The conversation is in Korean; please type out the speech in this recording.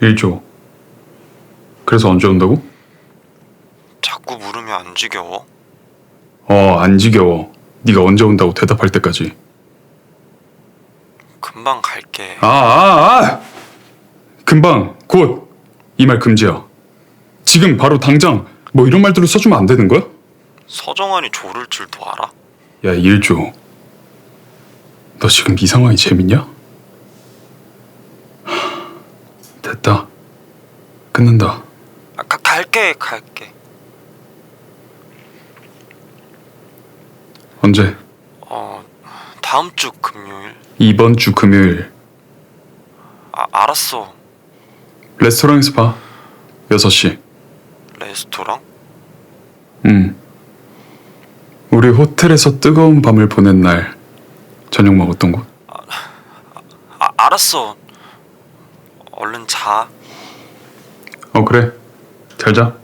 1조. 그래서 언제 온다고? 자꾸 물으면 안 지겨워? 어, 안 지겨워. 네가 언제 온다고 대답할 때까지. 금방 갈게. 아, 아, 아! 금방, 곧. 이 말 금지야. 지금 바로 당장 뭐 이런 말들을 써주면 안 되는 거야? 서정환이 조를 줄도 알아? 야, 일조. 너 지금 이 상황이 재밌냐? 됐다. 끊는다. 아, 가, 갈게 갈게. 언제? 어 다음 주 금요일. 이번 주 금요일 아 알았어. 레스토랑에서 봐. 6시. 레스토랑? 응. 우리 호텔에서 뜨거운 밤을 보낸 날 저녁 먹었던 곳. 아 알았어. 얼른 자. 어 그래. 잘 자.